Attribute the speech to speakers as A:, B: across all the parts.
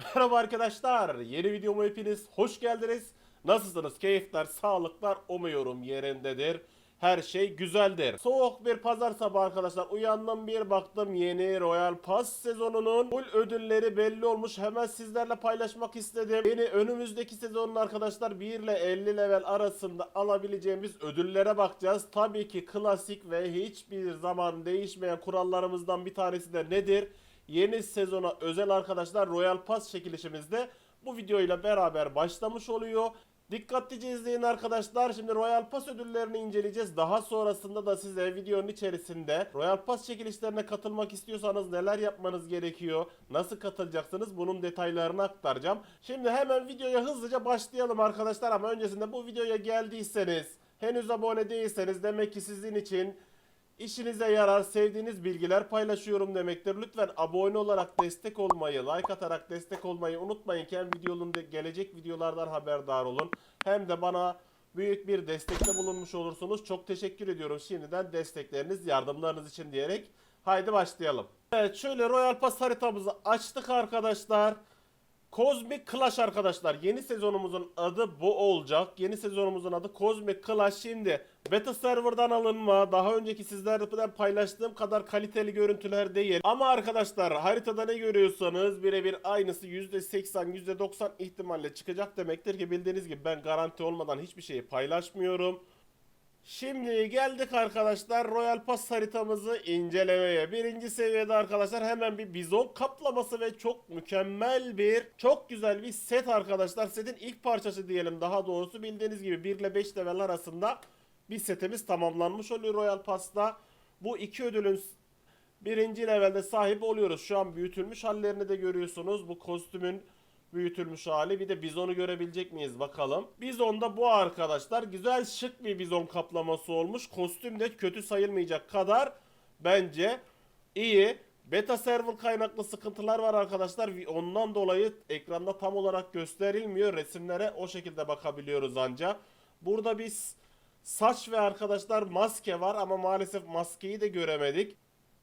A: Merhaba arkadaşlar. Yeni videoma hepiniz hoş geldiniz. Nasılsınız? Keyifler, sağlıklar umuyorum yerindedir. Her şey güzeldir. Soğuk bir pazar sabahı arkadaşlar. Uyandım bir baktım yeni Royal Pass sezonunun full ödülleri belli olmuş. Hemen sizlerle paylaşmak istedim. Yeni önümüzdeki sezonun arkadaşlar 1 ile 50 level arasında alabileceğimiz ödüllere bakacağız. Tabii ki klasik ve hiçbir zaman değişmeyen kurallarımızdan bir tanesi de nedir? Yeni sezona özel arkadaşlar Royal Pass çekilişimizde bu videoyla beraber başlamış oluyor. Dikkatlice izleyin arkadaşlar. Şimdi Royal Pass ödüllerini inceleyeceğiz. Daha sonrasında da size videonun içerisinde Royal Pass çekilişlerine katılmak istiyorsanız neler yapmanız gerekiyor, nasıl katılacaksınız bunun detaylarını aktaracağım. Şimdi hemen videoya hızlıca başlayalım arkadaşlar ama öncesinde bu videoya geldiyseniz, henüz abone değilseniz demek ki sizin için İşinize yarar, sevdiğiniz bilgiler paylaşıyorum demektir. Lütfen abone olarak destek olmayı, like atarak destek olmayı unutmayın hem videonun de gelecek videolardan haberdar olun. Hem de bana büyük bir destekte bulunmuş olursunuz. Çok teşekkür ediyorum şimdiden destekleriniz, yardımlarınız için diyerek. Haydi başlayalım. Evet şöyle Royal Pass haritamızı açtık arkadaşlar. Cosmic Clash arkadaşlar. Yeni sezonumuzun adı bu olacak. Yeni sezonumuzun adı Cosmic Clash. Şimdi beta serverdan alınma. Daha önceki sizlerden paylaştığım kadar kaliteli görüntüler değil. Ama arkadaşlar haritada ne görüyorsanız birebir aynısı %80 %90 ihtimalle çıkacak demektir ki bildiğiniz gibi ben garanti olmadan hiçbir şeyi paylaşmıyorum. Şimdi geldik arkadaşlar Royal Pass haritamızı incelemeye. Birinci seviyede arkadaşlar hemen bir bizon kaplaması ve çok mükemmel bir, çok güzel bir set arkadaşlar. Setin ilk parçası diyelim daha doğrusu. Bildiğiniz gibi 1 ile 5 level arasında bir setimiz tamamlanmış oluyor Royal Pass'ta. Bu iki ödülün birinci levelde sahip oluyoruz. Şu an büyütülmüş hallerini de görüyorsunuz. Bu kostümün büyütülmüş hali. Bir de bizonu görebilecek miyiz bakalım. Bizon da bu arkadaşlar. Güzel şık bir bizon kaplaması olmuş. Kostüm de kötü sayılmayacak kadar bence iyi. Beta server kaynaklı sıkıntılar var arkadaşlar. Ondan dolayı ekranda tam olarak gösterilmiyor. Resimlere o şekilde bakabiliyoruz ancak. Burada biz saç ve arkadaşlar maske var ama maalesef maskeyi de göremedik.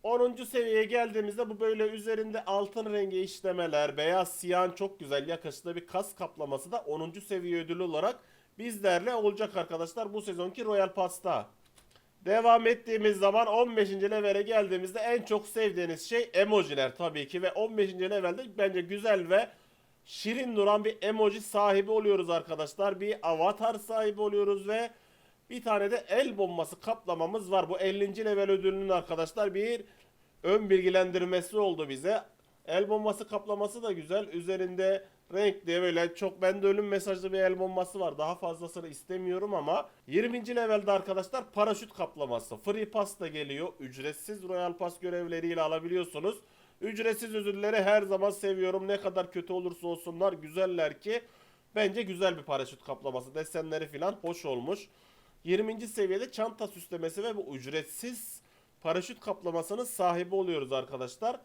A: 10. seviyeye geldiğimizde bu böyle üzerinde altın rengi işlemeler, beyaz siyan çok güzel yakışıklı bir kas kaplaması da 10. seviye ödülü olarak bizlerle olacak arkadaşlar bu sezonki Royal Pass'ta. Devam ettiğimiz zaman 15. levele geldiğimizde en çok sevdiğiniz şey emojiler tabii ki ve 15. levelde bence güzel ve şirin duran bir emoji sahibi oluyoruz arkadaşlar. Bir avatar sahibi oluyoruz ve bir tane de el bombası kaplamamız var. Bu 50. level ödülünün arkadaşlar bir ön bilgilendirmesi oldu bize. El bombası kaplaması da güzel. Üzerinde renkli böyle çok bende ölüm mesajlı bir el bombası var. Daha fazlasını istemiyorum ama 20. levelde arkadaşlar paraşüt kaplaması. Free pass da geliyor. Ücretsiz Royal Pass görevleriyle alabiliyorsunuz. Ücretsiz ödülleri her zaman seviyorum. Ne kadar kötü olursa olsunlar güzeller ki. Bence güzel bir paraşüt kaplaması. Desenleri falan hoş olmuş. 20. seviyede çanta süslemesi ve bu ücretsiz paraşüt kaplamasının sahibi oluyoruz arkadaşlar.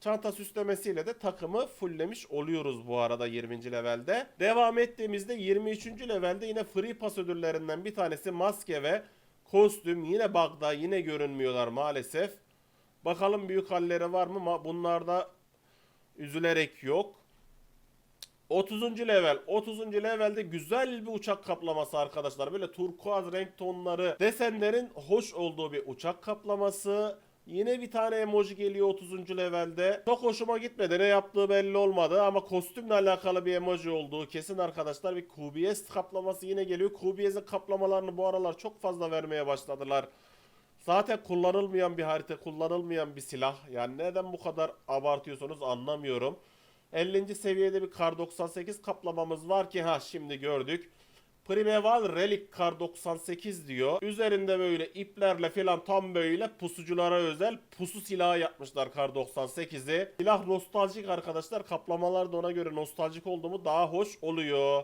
A: Çanta süslemesiyle de takımı fulllemiş oluyoruz bu arada 20. levelde. Devam ettiğimizde 23. levelde yine free pass ödüllerinden bir tanesi maske ve kostüm. Yine bug'da yine görünmüyorlar maalesef. Bakalım büyük halleri var mı? Bunlarda üzülerek yok. 30. level. 30. levelde güzel bir uçak kaplaması arkadaşlar. Böyle turkuaz renk tonları, desenlerin hoş olduğu bir uçak kaplaması. Yine bir tane emoji geliyor 30. levelde. Çok hoşuma gitmedi. Ne yaptığı belli olmadı ama kostümle alakalı bir emoji olduğu kesin arkadaşlar. Bir QBS kaplaması yine geliyor. QBS'in kaplamalarını bu aralar çok fazla vermeye başladılar. Zaten kullanılmayan bir harita, kullanılmayan bir silah. Yani neden bu kadar abartıyorsunuz anlamıyorum. 50. seviyede bir Kar 98 kaplamamız var ki ha şimdi gördük. Primeval Relic Kar 98 diyor. Üzerinde böyle iplerle falan tam böyle pusuculara özel pusu silahı yapmışlar Kar 98'i. Silah nostaljik arkadaşlar. Kaplamalar da ona göre nostaljik oldu mu daha hoş oluyor.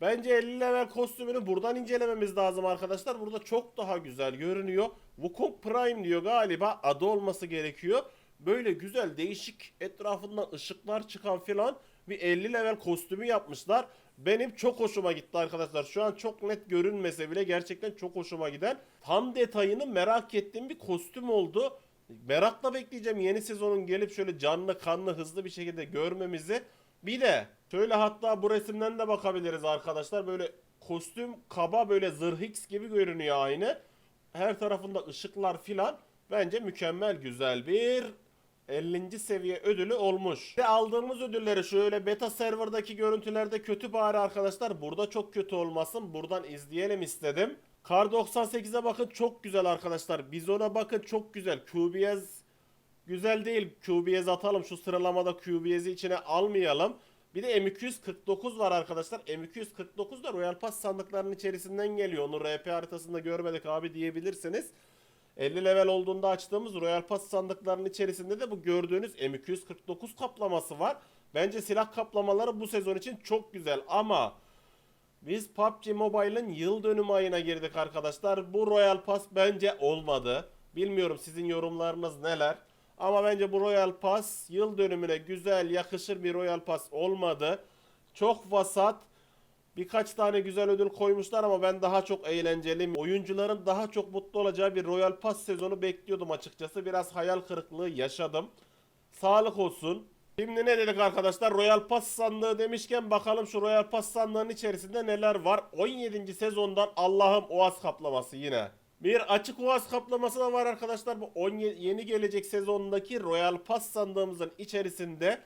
A: Bence 50 level kostümünü buradan incelememiz lazım arkadaşlar. Burada çok daha güzel görünüyor. Wukong Prime diyor galiba adı olması gerekiyor. Böyle güzel değişik etrafından ışıklar çıkan filan bir 50 level kostümü yapmışlar. Benim çok hoşuma gitti arkadaşlar. Şu an çok net görünmese bile gerçekten çok hoşuma giden. Tam detayını merak ettiğim bir kostüm oldu. Merakla bekleyeceğim yeni sezonun gelip şöyle canlı kanlı hızlı bir şekilde görmemizi. Bir de şöyle hatta bu resimden de bakabiliriz arkadaşlar. Böyle kostüm kaba böyle zırh X gibi görünüyor aynı. Her tarafında ışıklar filan. Bence mükemmel güzel bir 50. seviye ödülü olmuş. Ve aldığımız ödülleri şöyle beta serverdaki görüntülerde kötü bari arkadaşlar. Burada çok kötü olmasın. Buradan izleyelim istedim. Kar 98'e bakın çok güzel arkadaşlar. Bizon'a bakın çok güzel. QBS güzel değil. QBS atalım. Şu sıralamada QBS'i içine almayalım. Bir de M249 var arkadaşlar. M249 da Royal Pass sandıklarının içerisinden geliyor. Onu RP haritasında görmedik abi diyebilirsiniz. 50 level olduğunda açtığımız Royal Pass sandıklarının içerisinde de bu gördüğünüz M249 kaplaması var. Bence silah kaplamaları bu sezon için çok güzel ama biz PUBG Mobile'ın yıl dönümü ayına girdik arkadaşlar. Bu Royal Pass bence olmadı. Bilmiyorum sizin yorumlarınız neler. Ama bence bu Royal Pass yıl dönümüne güzel yakışır bir Royal Pass olmadı. Çok vasat. Birkaç tane güzel ödül koymuşlar ama ben daha çok eğlenceli, oyuncuların daha çok mutlu olacağı bir Royal Pass sezonu bekliyordum açıkçası. Biraz hayal kırıklığı yaşadım. Sağlık olsun. Şimdi ne dedik arkadaşlar? Royal Pass sandığı demişken bakalım şu Royal Pass sandığının içerisinde neler var? 17. sezondan Allah'ım Oğaz kaplaması yine. Bir açık Oğaz kaplaması da var arkadaşlar. Bu 17 yeni gelecek sezondaki Royal Pass sandığımızın içerisinde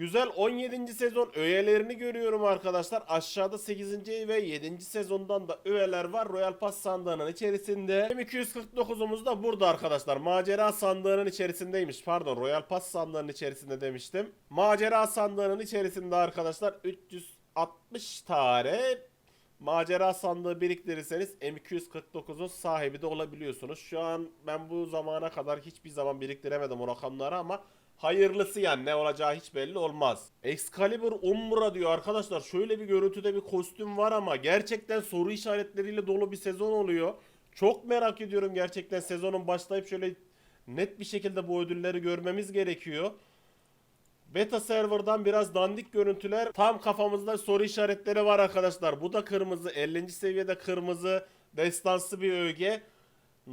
A: Güzel 17. sezon öğelerini görüyorum arkadaşlar. Aşağıda 8. ve 7. sezondan da öğeler var. Royal Pass sandığının içerisinde. M249'umuz da burada arkadaşlar. Macera sandığının içerisindeymiş. Pardon Royal Pass sandığının içerisinde demiştim. Macera sandığının içerisinde arkadaşlar 360 tane macera sandığı biriktirirseniz M249'un sahibi de olabiliyorsunuz. Şu an ben bu zamana kadar hiçbir zaman biriktiremedim o rakamları ama hayırlısı yani ne olacağı hiç belli olmaz. Excalibur Umbra diyor arkadaşlar şöyle bir görüntüde bir kostüm var ama gerçekten soru işaretleriyle dolu bir sezon oluyor. Çok merak ediyorum gerçekten sezonun başlayıp şöyle net bir şekilde bu ödülleri görmemiz gerekiyor. Beta serverdan biraz dandik görüntüler. Tam kafamızda soru işaretleri var arkadaşlar. Bu da kırmızı. 50. seviyede kırmızı. Destansı bir öge.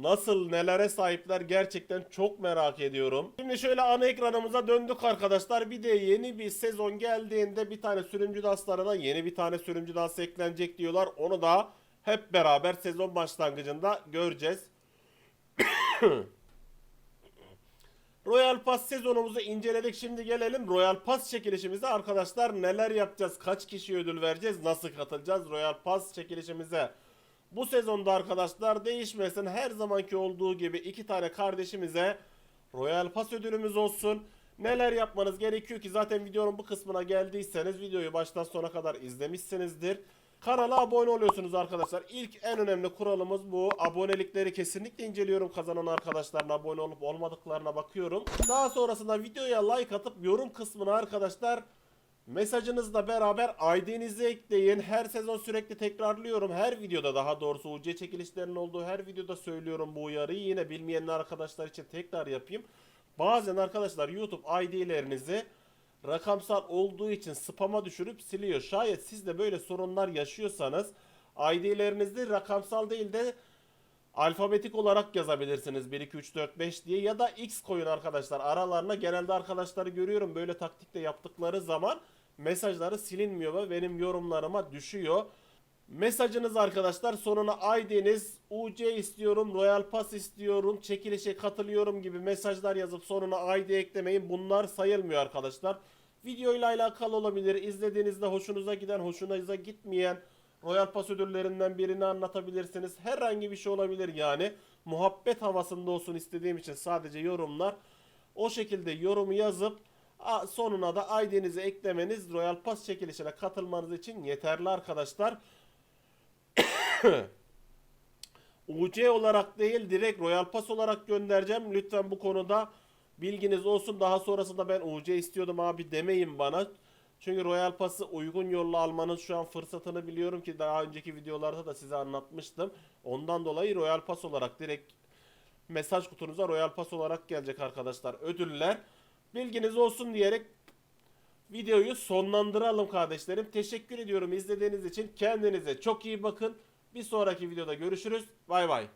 A: Nasıl nelere sahipler gerçekten çok merak ediyorum. Şimdi şöyle ana ekranımıza döndük arkadaşlar. Bir de yeni bir sezon geldiğinde bir tane sürümcü danslarına yeni bir tane sürümcü dansı eklenecek diyorlar. Onu da hep beraber sezon başlangıcında göreceğiz. Royal Pass sezonumuzu inceledik. Şimdi gelelim Royal Pass çekilişimize. Arkadaşlar neler yapacağız? Kaç kişi ödül vereceğiz? Nasıl katılacağız Royal Pass çekilişimize? Bu sezonda arkadaşlar değişmesin. Her zamanki olduğu gibi iki tane kardeşimize Royal Pass ödülümüz olsun. Neler yapmanız gerekiyor ki zaten videonun bu kısmına geldiyseniz videoyu baştan sona kadar izlemişsinizdir. Kanala abone oluyorsunuz arkadaşlar. İlk en önemli kuralımız bu. Abonelikleri kesinlikle inceliyorum. Kazanan arkadaşların abone olup olmadıklarına bakıyorum. Daha sonrasında videoya like atıp yorum kısmına arkadaşlar mesajınızla beraber ID'nizi ekleyin. Her sezon sürekli tekrarlıyorum. Her videoda daha doğrusu UC çekilişlerinin olduğu her videoda söylüyorum bu uyarıyı. Yine bilmeyen arkadaşlar için tekrar yapayım. Bazen arkadaşlar YouTube ID'lerinizi rakamsal olduğu için spam'a düşürüp siliyor. Şayet siz de böyle sorunlar yaşıyorsanız ID'lerinizi rakamsal değil de alfabetik olarak yazabilirsiniz 1 2 3 4 5 diye ya da X koyun arkadaşlar aralarına genelde arkadaşları görüyorum böyle taktikle yaptıkları zaman mesajları silinmiyor ve benim yorumlarıma düşüyor. Mesajınız arkadaşlar sonuna ID'niz UC istiyorum, Royal Pass istiyorum, çekilişe katılıyorum gibi mesajlar yazıp sonuna ID eklemeyin. Bunlar sayılmıyor arkadaşlar. Videoyla alakalı olabilir. İzlediğinizde hoşunuza giden, hoşunuza gitmeyen Royal Pass ödüllerinden birini anlatabilirsiniz. Herhangi bir şey olabilir yani. Muhabbet havasında olsun istediğim için sadece yorumlar. O şekilde yorumu yazıp sonuna da ID'nizi eklemeniz Royal Pass çekilişine katılmanız için yeterli arkadaşlar. UC olarak değil direkt Royal Pass olarak göndereceğim. Lütfen bu konuda bilginiz olsun. Daha sonrasında ben UC istiyordum abi demeyin bana. Çünkü Royal Pass'ı uygun yolla almanın şu an fırsatını biliyorum ki daha önceki videolarda da size anlatmıştım. Ondan dolayı Royal Pass olarak direkt mesaj kutunuza Royal Pass olarak gelecek arkadaşlar ödüller. Bilginiz olsun diyerek videoyu sonlandıralım kardeşlerim. Teşekkür ediyorum izlediğiniz için. Kendinize çok iyi bakın. Bir sonraki videoda görüşürüz. Bay bay.